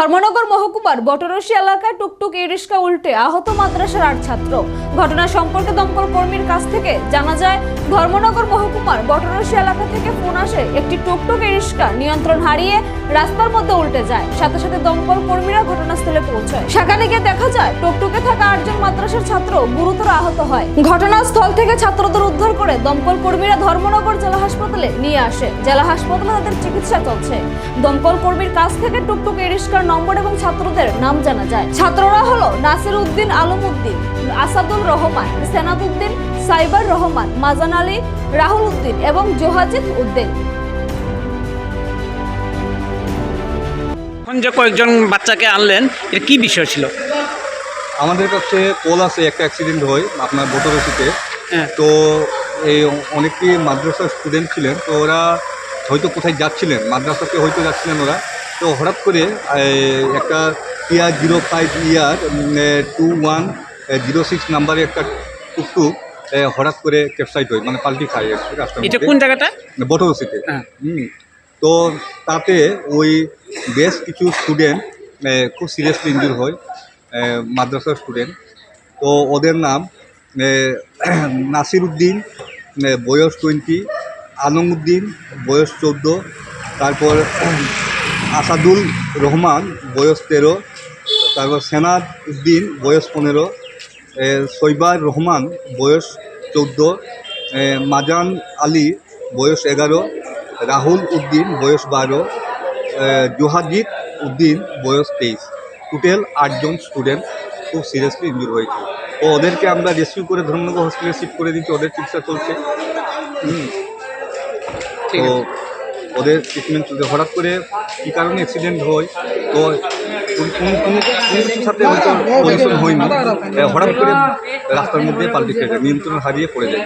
ধর্মনগর মহকুমার বটরসি এলাকায় টুকটুক ই রিক্সা উল্টে আহত মাদ্রাসার আট ছাত্র। ঘটনা সম্পর্কে দমকল কর্মীর কাছ থেকে জানা যায়, ধর্মনগর মহকুমার বটরসি এলাকা থেকে ফোন আসে, একটি টুকটুক রিক্সা নিয়ন্ত্রণ হারিয়ে রাস্তার মধ্যে উল্টে যায়। সাথে সাথে দমকল কর্মীরা ঘটনাস্থলে পৌঁছায়। সেখানে গিয়ে দেখা যায়, টুকটুকে থাকা আটজন মাদ্রাসার ছাত্র গুরুতর আহত হয়। ঘটনাস্থল থেকে ছাত্রদের উদ্ধার করে দমকল কর্মীরা ধর্মনগর জেলা হাসপাতালে নিয়ে আসে। জেলা হাসপাতালে তাদের চিকিৎসা চলছে। দমকল কর্মীর কাছ থেকে টুকটুকে রিক্সার নম্বর এবং ছাত্রদের নাম জানা যায়। ছাত্ররা হলো নাসির উদ্দিন আলম উদ্দিন। আসাদুল রহমান সেনাদ উদ্দিন সাইবার রহমান মাজান আলী রাহুল উদ্দিন এবং জোহাজিদ উদ্দিন। এখন যে কয়েকজন বাচ্চাকে আনলেন এর কি বিষয় ছিল? আমাদের কাছে কল আছে একটা অ্যাক্সিডেন্ট হয় আপনার বোতরসিতে হ্যাঁ। তো এই অনেকটি মাদ্রাসার স্টুডেন্ট ছিলেন তো ওরা হয়তো কোথায় যাচ্ছিলেন মাদ্রাসাতে হয়তো যাচ্ছিলেন ওরা। তো হঠাৎ করে একটা টিয়ার জিরো ফাইভ ইয়ার টু ওয়ান জিরো সিক্স নাম্বারে একটা টুকটুক হঠাৎ করে ক্যাপসাইট হয় মানে পাল্টি খায় এটা কোন জায়গাটা? বটরসিতে হ্যাঁ। হুম। তো তাতে ওই বেশ কিছু স্টুডেন্ট খুব সিরিয়াসলি ইনজুর হয় মাদ্রাসার স্টুডেন্ট তো ওদের নাম নাসির উদ্দিন বয়স টোয়েন্টি আলম উদ্দিন বয়স চোদ্দ তারপর আসাদুল রহমান বয়স তেরো তারপর সেনাদ উদ্দিন বয়স পনেরো সৈবার রহমান বয়স চোদ্দ। মাজান আলী বয়স এগারো। রাহুল উদ্দিন বয়স বারো। এ, জোহাজিদ উদ্দিন বয়স তেইশ। টোটাল আটজন স্টুডেন্ট খুব সিরিয়াসলি ইনজুর হয়েছে। তো ওদেরকে আমরা রেস্কিউ করে ধর্মনগর হসপিটালে শিফট করে দিচ্ছি ওদের চিকিৎসা চলছে। হুম। ঠিক তো আছে। ওদের ট্রিটমেন্ট চলছে। হঠাৎ করে কী কারণে অ্যাক্সিডেন্ট হয়? তো সাথে হঠাৎ করে রাস্তার মধ্যে পাল্টি খেয়ে যায় নিয়ন্ত্রণ হারিয়ে পড়ে যায়।